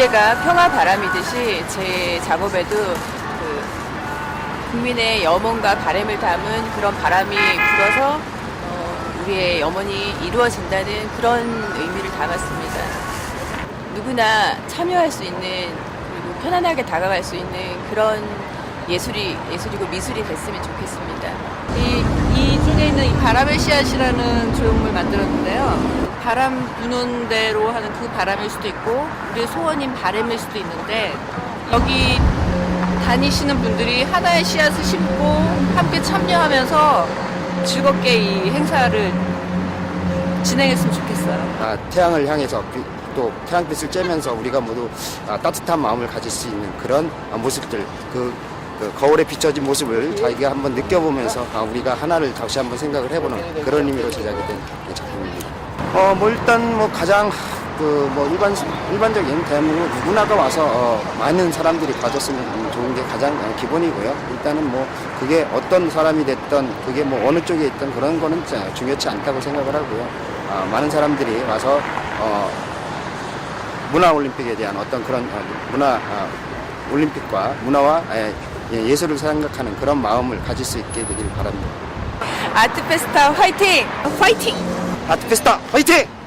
주제가 평화 바람이듯이 제 작업에도 그 국민의 염원과 바람을 담은 그런 바람이 불어서 어, 우리의 염원이 이루어진다는 그런 의미를 담았습니다. 누구나 참여할 수 있는 그리고 편안하게 다가갈 수 있는 그런 예술이 예술이고 미술이 됐으면 좋겠습니다. 이, 이 쪽에 있는 이 바람의 씨앗이라는 조형물 만들었는데요. 바람 부는 대로 하는 그 바람일 수도 있고, 우리의 소원인 바람일 수도 있는데, 여기 다니시는 분들이 하나의 씨앗을 심고 함께 참여하면서 즐겁게 이 행사를 진행했으면 좋겠어요. 아, 태양을 향해서 비- 또 태양빛을 쬐면서 우리가 모두 아, 따뜻한 마음을 가질 수 있는 그런 아, 모습들 그, 그 거울에 비춰진 모습을 자기가 한번 느껴보면서 아, 우리가 하나를 다시 한번 생각을 해보는 그런 의미로 제작이 된 작품입니다. 어, 뭐 일단 뭐 가장 그 뭐 일반 일반적인 대한민국 누구나가 와서 어, 많은 사람들이 봐줬으면 좋은 게 가장 어, 기본이고요. 일단은 뭐 그게 어떤 사람이 됐던 그게 뭐 어느 쪽에 있던 그런 거는 자- 중요치 않다고 생각을 하고요. 아, 많은 사람들이 와서 어, 문화 올림픽에 대한 어떤 그런 어, 문화 아, 올림픽과 문화와 예, 예, 예술을 생각하는 그런 마음을 가질 수 있게 되길 바랍니다. 아트 페스타 화이팅! 화이팅! 아트 페스타 화이팅!